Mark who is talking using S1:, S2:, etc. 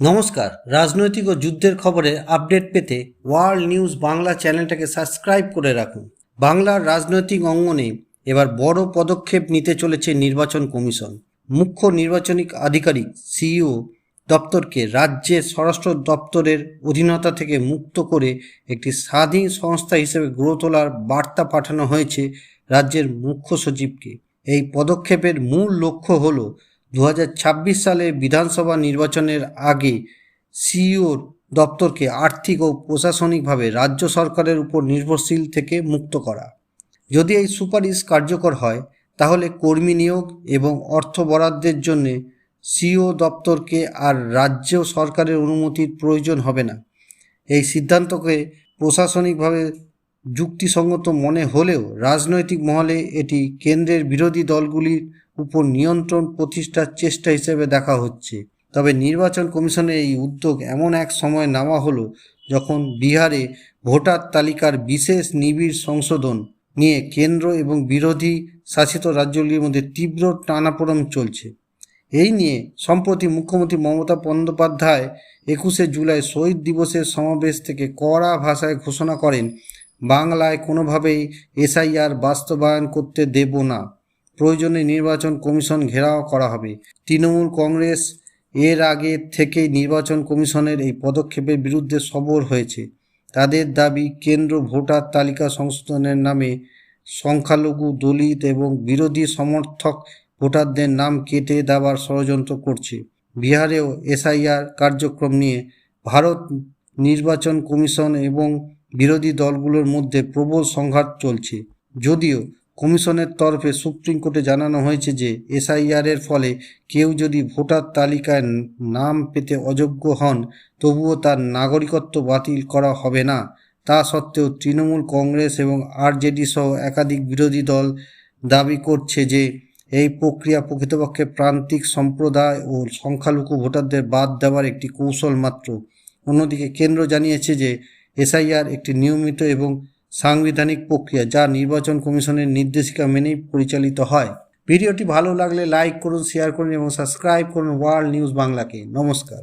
S1: নমস্কার। রাজনৈতিক ও যুদ্ধের খবরের আপডেট পেতে ওয়ার্ল্ড নিউজ বাংলা চ্যানেলটাকে সাবস্ক্রাইব করে রাখুন। বাংলার রাজনৈতিক অঙ্গনে এবার বড় পদক্ষেপ নিতে চলেছে নির্বাচন কমিশন। মুখ্য নির্বাচনিক আধিকারিক, সিইও দপ্তরকে রাজ্যের স্বরাষ্ট্র দপ্তরের অধীনতা থেকে মুক্ত করে একটি স্বাধীন সংস্থা হিসেবে গড়ে তোলার বার্তা পাঠানো হয়েছে রাজ্যের মুখ্য সচিবকে। এই পদক্ষেপের মূল লক্ষ্য হল দু হাজার ছাব্বিশ সালে বিধানসভা নির্বাচনের আগে সিইওর দপ্তরকে আর্থিক ও প্রশাসনিকভাবে রাজ্য সরকারের উপর নির্ভরশীল থেকে মুক্ত করা। যদি এই সুপারিশ কার্যকর হয়, তাহলে কর্মী নিয়োগ এবং অর্থ বরাদ্দের জন্য সিও দপ্তরকে আর রাজ্য সরকারের অনুমতির প্রয়োজন হবে না। এই সিদ্ধান্তকে প্রশাসনিকভাবে যুক্তিসঙ্গত মনে হলেও রাজনৈতিক মহলে এটি কেন্দ্রের বিরোধী দলগুলির উপর নিয়ন্ত্রণ প্রতিষ্ঠার চেষ্টা হিসেবে দেখা হচ্ছে। তবে নির্বাচন কমিশনের এই উদ্যোগ এমন এক সময় নেওয়া হলো যখন বিহারে ভোটার তালিকার বিশেষ নিবিড় সংশোধন নিয়ে কেন্দ্র এবং বিরোধী শাসিত রাজ্যগুলির মধ্যে তীব্র টানাপোড়েন চলছে। এই নিয়ে সম্প্রতি মুখ্যমন্ত্রী মমতা বন্দ্যোপাধ্যায় একুশে জুলাই শহীদ দিবসের সমাবেশ থেকে কড়া ভাষায় ঘোষণা করেন বাংলায় কোনোভাবেই এসআইআর বাস্তবায়ন করতে দেব না। প্রয়োজনে নির্বাচন কমিশন ঘেরাও করা হবে। তৃণমূল কংগ্রেস এর আগে থেকেই নির্বাচন কমিশনের এই পদক্ষেপের বিরুদ্ধে সবর হয়েছে। তাদের দাবি, কেন্দ্র ভোটার তালিকা সংশোধনের নামে সংখ্যালঘু দলিত এবং বিরোধী সমর্থক ভোটারদের নাম কেটে দেওয়ার ষড়যন্ত্র করছে। বিহারেও এসআইআর কার্যক্রম নিয়ে ভারত নির্বাচন কমিশন এবং বিরোধী দলগুলোর মধ্যে প্রবল সংঘাত চলছে। যদিও কমিশনের তরফে সুপ্রিম কোর্টে জানানো হয়েছে যে এসআইআর এর ফলে কেউ যদি ভোটার তালিকায় নাম পেতে অযোগ্য হন, তবুও তার নাগরিকত্ব বাতিল করা হবে না। তা সত্ত্বেও তৃণমূল কংগ্রেস এবং আরজেডি সহ একাধিক বিরোধী দল দাবি করছে যে এই প্রক্রিয়া প্রকৃতপক্ষে প্রান্তিক সম্প্রদায় ও সংখ্যালঘু ভোটারদের বাদ দেওয়ার একটি কৌশল মাত্র। অন্যদিকে কেন্দ্র জানিয়েছে যে এসআইআর একটি নিয়মিত এবং সাংবিধানিক প্রক্রিয়া যা নির্বাচন কমিশনের নির্দেশিকা মেনেই পরিচালিত হয়। ভিডিওটি ভালো লাগলে লাইক করুন, শেয়ার করুন এবং সাবস্ক্রাইব করুন ওয়ার্ল্ড নিউজ বাংলাকে। নমস্কার।